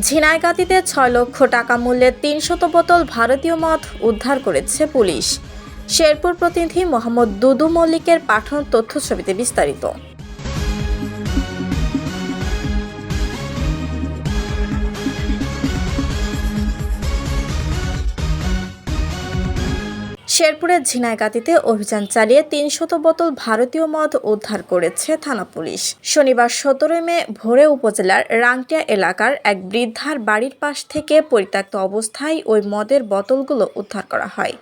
ঝিনাইগাতিতে ছয় লক্ষ টাকা মূল্যের তিনশত বোতল ভারতীয় মদ উদ্ধার করেছে পুলিশ। শেরপুর প্রতিনিধি মোহাম্মদ দুদু মল্লিকের পাঠন তথ্য ছবিতে বিস্তারিত। শেরপুরের ঝিনাইগাতিতে অভিযান চালিয়ে তিনশত বোতল ভারতীয় মদ উদ্ধার করেছে থানা পুলিশ। শনিবার সতেরোই মে ভোরে উপজেলার রাংটিয়া এলাকার এক বৃদ্ধার বাড়ির পাশ থেকে পরিত্যক্ত অবস্থায় ওই মদের বোতলগুলো উদ্ধার করা হয়।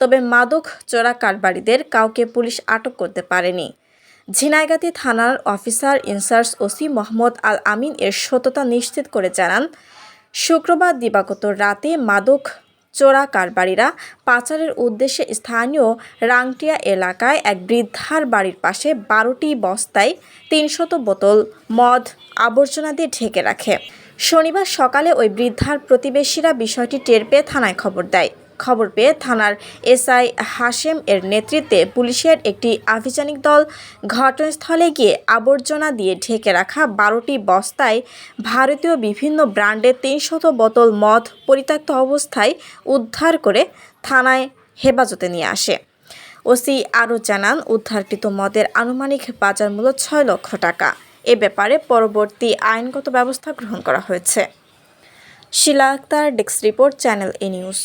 তবে মাদক চোরা কারবারিদের কাউকে পুলিশ আটক করতে পারেনি। ঝিনাইগাতি থানার officer incharge OC Mohammad Al Amin এর সততা নিশ্চিত করে জানান, শুক্রবার দিবাগত রাতে মাদক চোরা কারবারিরা পাচারের উদ্দেশ্যে স্থানীয় রাংটিয়া এলাকায় এক বৃদ্ধার বাড়ির পাশে বারোটি বস্তায় তিনশত বোতল মদ আবর্জনা দিয়ে ঢেকে রাখে। শনিবার সকালে ওই বৃদ্ধার প্রতিবেশীরা বিষয়টি টের পেয়ে থানায় খবর দেয়। খবর পেয়ে থানার এসআই হাশেম এর নেতৃত্বে পুলিশের একটি আভিযানিক দল ঘটনাস্থলে গিয়ে আবর্জনা দিয়ে ঢেকে রাখা বারোটি বস্তায় ভারতীয় বিভিন্ন ব্র্যান্ডের তিনশত বোতল মদ পরিত্যক্ত অবস্থায় উদ্ধার করে থানায় হেফাজতে নিয়ে আসে। ওসি আরও জানান, উদ্ধারকৃত মদের আনুমানিক বাজার মূল্য ছয় লক্ষ টাকা। এ ব্যাপারে পরবর্তী আইনগত ব্যবস্থা গ্রহণ করা হয়েছে। Shila Akter, desk report, channel A news.